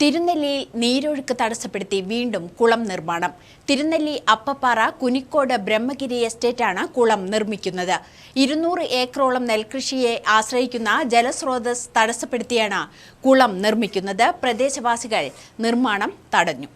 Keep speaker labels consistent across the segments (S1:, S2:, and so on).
S1: തിരുനെല്ലിയിൽ നീരൊഴുക്ക് തടസ്സപ്പെടുത്തി വീണ്ടും കുളം നിർമ്മാണം. തിരുനെല്ലി അപ്പപ്പാറ കുനിക്കോട് ബ്രഹ്മഗിരി എസ്റ്റേറ്റാണ് കുളം നിർമ്മിക്കുന്നത്. ഇരുന്നൂറ് ഏക്കറോളം നെൽകൃഷിയെ ആശ്രയിക്കുന്ന ജലസ്രോതസ് തടസ്സപ്പെടുത്തിയാണ് കുളം നിർമ്മിക്കുന്നത്. പ്രദേശവാസികൾ നിർമ്മാണം തടഞ്ഞു.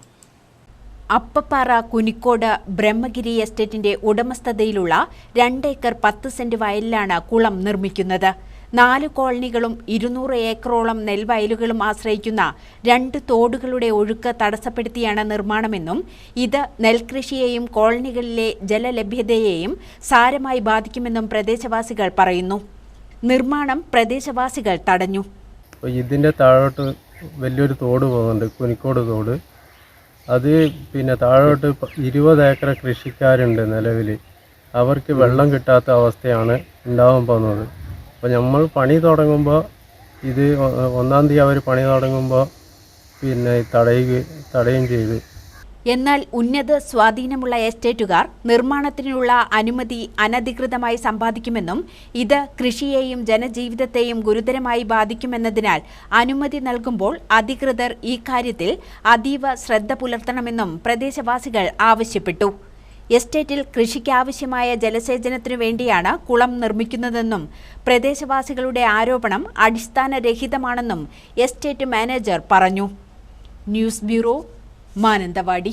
S1: അപ്പപ്പാറ കുനിക്കോട് ബ്രഹ്മഗിരി എസ്റ്റേറ്റിന്റെ ഉടമസ്ഥതയിലുള്ള രണ്ടേക്കർ പത്ത് സെന്റ് വയലിലാണ് കുളം നിർമ്മിക്കുന്നത്. നാല് കോളനികളും ഇരുന്നൂറ് ഏക്കറോളം നെൽവയലുകളും ആശ്രയിക്കുന്ന രണ്ട് തോടുകളുടെ ഒഴുക്ക് തടസ്സപ്പെടുത്തിയാണ് നിർമ്മാണമെന്നും ഇത് നെൽകൃഷിയെയും കോളനികളിലെ ജലലഭ്യതയെയും സാരമായി ബാധിക്കുമെന്നും പ്രദേശവാസികൾ പറയുന്നു. നിർമ്മാണം പ്രദേശവാസികൾ തടഞ്ഞു.
S2: ഇതിന്റെ താഴോട്ട് വലിയൊരു തോട് പോകുന്നുണ്ട് കുനിക്കോട് തോട്. അത് പിന്നെ താഴോട്ട് ഇരുപത് ഏക്കർ കൃഷിക്കാരുണ്ട് നിലവിൽ. അവർക്ക് വെള്ളം കിട്ടാത്ത അവസ്ഥയാണ് ഉണ്ടാവാൻ പോകുന്നത്. അപ്പോൾ നമ്മൾ പണി തുടങ്ങുമ്പോൾ ഇത് ഒന്നാം തീയതി അവർ പണി തുടങ്ങുമ്പോൾ പിന്നെ തടയുക തടയും ചെയ്ത്.
S1: എന്നാൽ ഉന്നത സ്വാധീനമുള്ള എസ്റ്റേറ്റുകാർ നിർമ്മാണത്തിനുള്ള അനുമതി അനധികൃതമായി സമ്പാദിക്കുമെന്നും ഇത് കൃഷിയെയും ജനജീവിതത്തെയും ഗുരുതരമായി ബാധിക്കുമെന്നതിനാൽ അനുമതി നൽകുമ്പോൾ അധികൃതർ ഈ കാര്യത്തിൽ അതീവ ശ്രദ്ധ പുലർത്തണമെന്നും പ്രദേശവാസികൾ ആവശ്യപ്പെട്ടു. എസ്റ്റേറ്റിൽ കൃഷിക്കാവശ്യമായ ജലസേചനത്തിനു വേണ്ടിയാണ് കുളം നിർമ്മിക്കുന്നതെന്നും പ്രദേശവാസികളുടെ ആരോപണം അടിസ്ഥാനരഹിതമാണെന്നും എസ്റ്റേറ്റ് മാനേജർ പറഞ്ഞു. News bureau Mananthavady.